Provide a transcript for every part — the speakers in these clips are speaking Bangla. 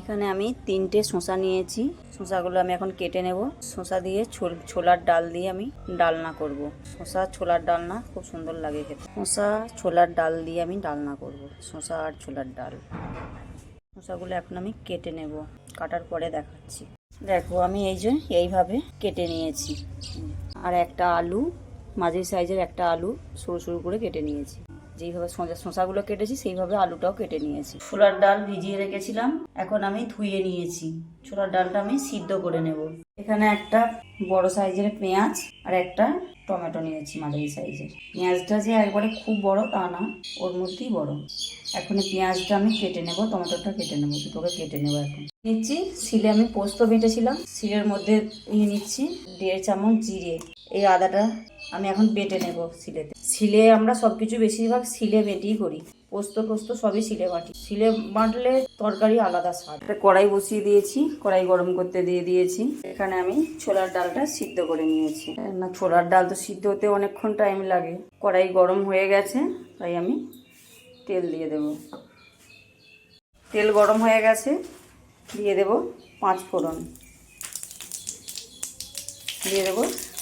এখানে আমি তিনটে শসা নিয়েছি। শসাগুলো আমি এখন কেটে নেব। শসা দিয়ে ছোল- ছোলার ডাল দিয়ে আমি ডালনা করব। শসা, ছোলার ডালনা খুব সুন্দর লাগে খেতে। শসা, ছোলার ডাল দিয়ে আমি ডালনা করব। শসা আর ছোলার ডাল। শসাগুলো এখন আমি কেটে নেব। কাটার পরে দেখাচ্ছি। দেখো, আমি এই যে এইভাবে কেটে নিয়েছি। আর একটা আলু, মাঝের সাইজের একটা আলু, সরু সরু করে কেটে নিয়েছি। যেইভাবে শসা- শসাগুলো কেটেছি, সেইভাবে আলুটাও কেটে নিয়েছি। ছোলার ডাল ভিজিয়ে রেখেছিলাম, এখন আমি ধুয়ে নিয়েছি। ছোলার ডালটা আমি সিদ্ধ করে নেব। এখানে একটা বড় সাইজের পেঁয়াজ আর একটা টমেটো নিয়েছি মাঝারি সাইজের। পেঁয়াজটা যে একবারে খুব বড় তা না, ওর মধ্যেই বড়। এখন পেঁয়াজটা আমি কেটে নেব, টমেটোটা কেটে নেব, দুটোকে কেটে নেব এখন। নিচ্ছি, শিলে আমি পোস্ত বেটেছিলাম, শিলের মধ্যে নিয়ে নিচ্ছি দেড় চামচ জিরে। এই আদাটা আমি এখন বেটে নেব শিলেতে। শিলে আমরা সব কিছু বেশিরভাগ শিলে বেটেই করি। পোস্ত পোস্ত সবই শিলে বাটি। শিলে বাটলে তরকারি আলাদা স্বাদ। কড়াই বসিয়ে দিয়েছি, কড়াই গরম করতে দিয়ে দিয়েছি। এখানে আমি ছোলার ডালটা সিদ্ধ করে নিয়েছি। না, ছোলার ডাল তো সিদ্ধ হতে অনেকক্ষণ টাইম লাগে। কড়াই গরম হয়ে গেছে, তাই আমি তেল দিয়ে দেব। তেল গরম হয়ে গেছে, দিয়ে দেব পাঁচ ফোড়ন। দিয়ে দেব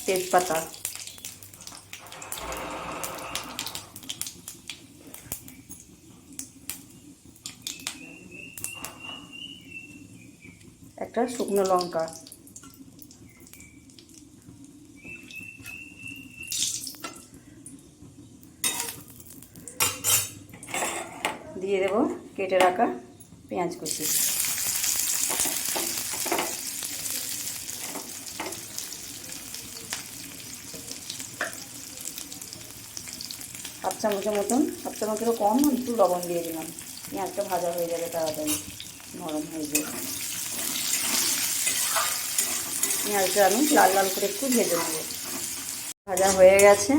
তেজপাতা। একটা শুকনো লঙ্কা। দিয়ে দেব কেটে রাখা পেঁয়াজ কুচি। চামচের মতন হাফ চামচেরও কম, একটু লবণ দিয়ে দিলাম। পেঁয়াজটা ভাজা হয়ে যাবে তাড়াতাড়ি নরম হয়ে যাবে পেঁয়াজটা আমি লাল লাল করে একটু ভেজে নেব। ভাজা হয়ে গেছে।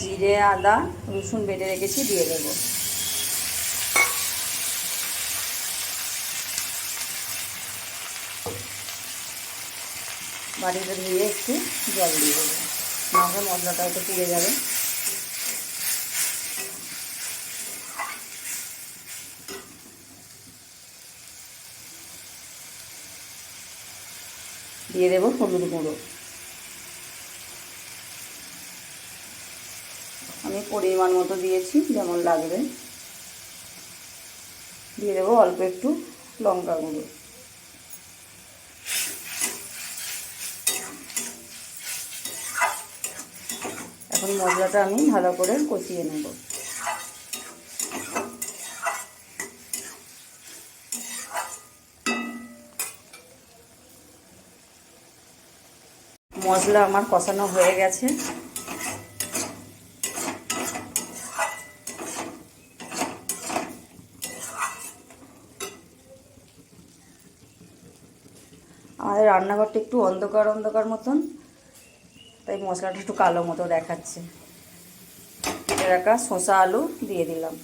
জিরে, আদা, রসুন বেটে রেখেছি, দিয়ে দেবো। বাড়িটা ধুয়ে একটু জল দিয়ে দেবো। নাহলে মশলাটা একটু পুড়ে যাবে। দিয়ে দেবো হলুদ গুঁড়ো। আমি পরিমাণ মতো দিয়েছি, যেমন লাগবে। দিয়ে দেবো অল্প একটু লঙ্কা গুঁড়ো। এখন মশলাটা আমি ভালো করে কষিয়ে নেব। মশলা আমার কষানো হয়ে গেছে। আমাদের রান্নাঘরটা একটু অন্ধকার অন্ধকার মতন। তাই মশলাটা একটু কালো মতো দেখাচ্ছে। রাখা শসা আলু দিয়ে দিলাম।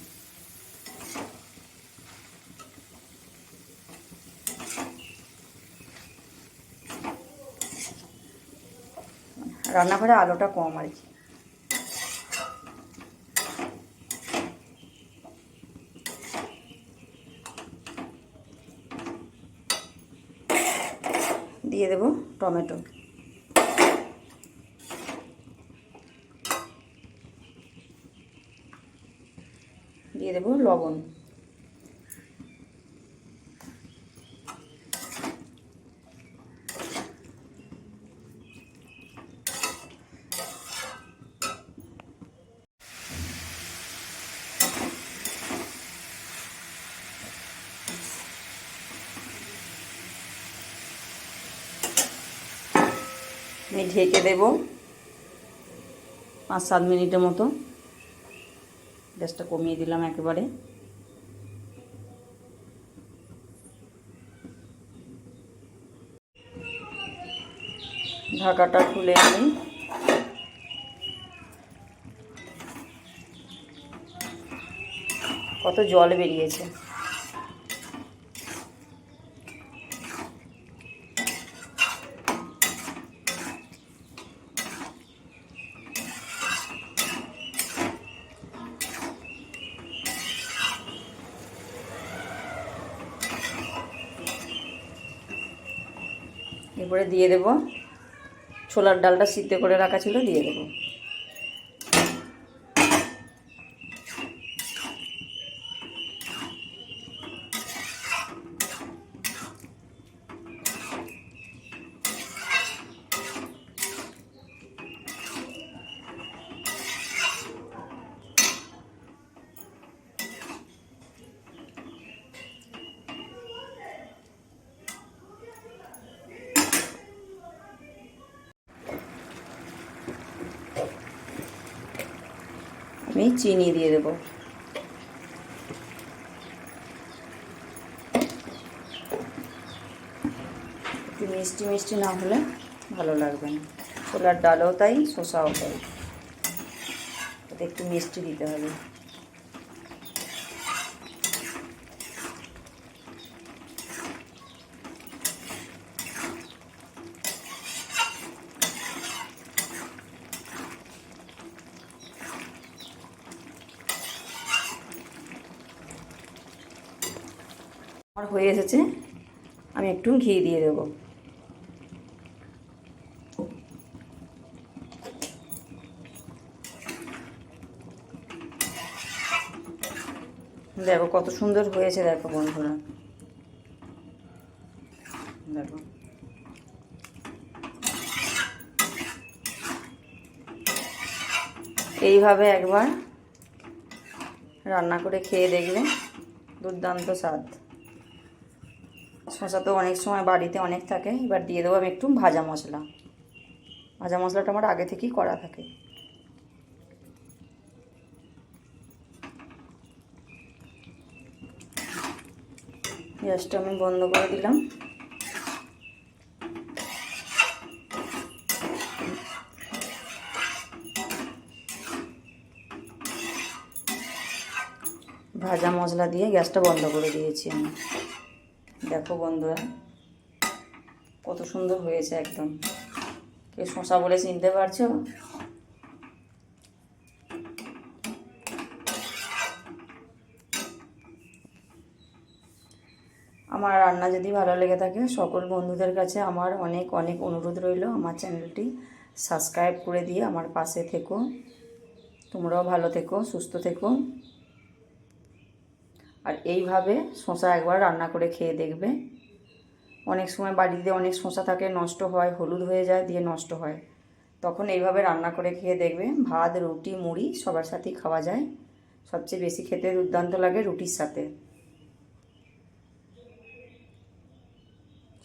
রান্নাঘরে আলোটা কম আর কি। দিয়ে দেব টমেটো। দিয়ে দেবো লবণ। আমি ঢেকে দেব পাঁচ সাত মিনিটের মতো। গ্যাসটা কমিয়ে দিলাম একেবারে। ঢাকাটা খুলে আমি কত জল বেরিয়েছে। এরপরে দিয়ে দেব। ছোলার ডালটা সিদ্ধ করে রাখা ছিল দিয়ে দেবো। আমি চিনি দিয়ে দেবো। একটু মিষ্টি মিষ্টি না হলে ভালো লাগবে না। ছোলার ডালও তাই, শসাও তাই। একটু মিষ্টি দিতে হবে। আমার হয়ে এসেছে, আমি একটু ঘি দিয়ে দেবো। দেখো কত সুন্দর হয়েছে, দেখো বন্ধুরা। দেখো। এইভাবে একবার রান্না করে খেয়ে দেখবে, দুর্দান্ত স্বাদ। শশা তো অনেক সময় বাড়িতে অনেক থাকে। এবার দিয়ে দেবো আমি একটু ভাজা মশলা। ভাজা মশলাটা আমার আগে থেকেই করা থাকে। গ্যাসটা আমি বন্ধ করে দিলাম। ভাজা মশলা দিয়ে গ্যাসটা বন্ধ করে দিয়েছি আমি। দেখো বন্ধুরা, কত সুন্দর হয়েছে একদম। কে শশা বলে চিনতে পারছ? আমার রান্না যদি ভালো লেগে থাকে, সকল বন্ধুদের কাছে আমার অনেক অনেক অনুরোধ রইল। আমার চ্যানেলটি সাবস্ক্রাইব করে দিয়ে আমার পাশে থেকো। তোমরাও ভালো থেকো, সুস্থ থেকো। আর এইভাবে শশা একবার রান্না করে খেয়ে দেখবে। অনেক সময় বাড়িতে অনেক শশা থাকে, নষ্ট হয়, হলুদ হয়ে যায়, দিয়ে নষ্ট হয়। তখন এইভাবে রান্না করে খেয়ে দেখবে, ভাত, রুটি, মুড়ি সবার সাথেই খাওয়া যায়। সবচেয়ে বেশি খেতে দুর্দান্ত লাগে রুটির সাথে।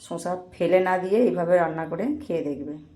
শশা ফেলে না দিয়ে এইভাবে রান্না করে খেয়ে দেখবে।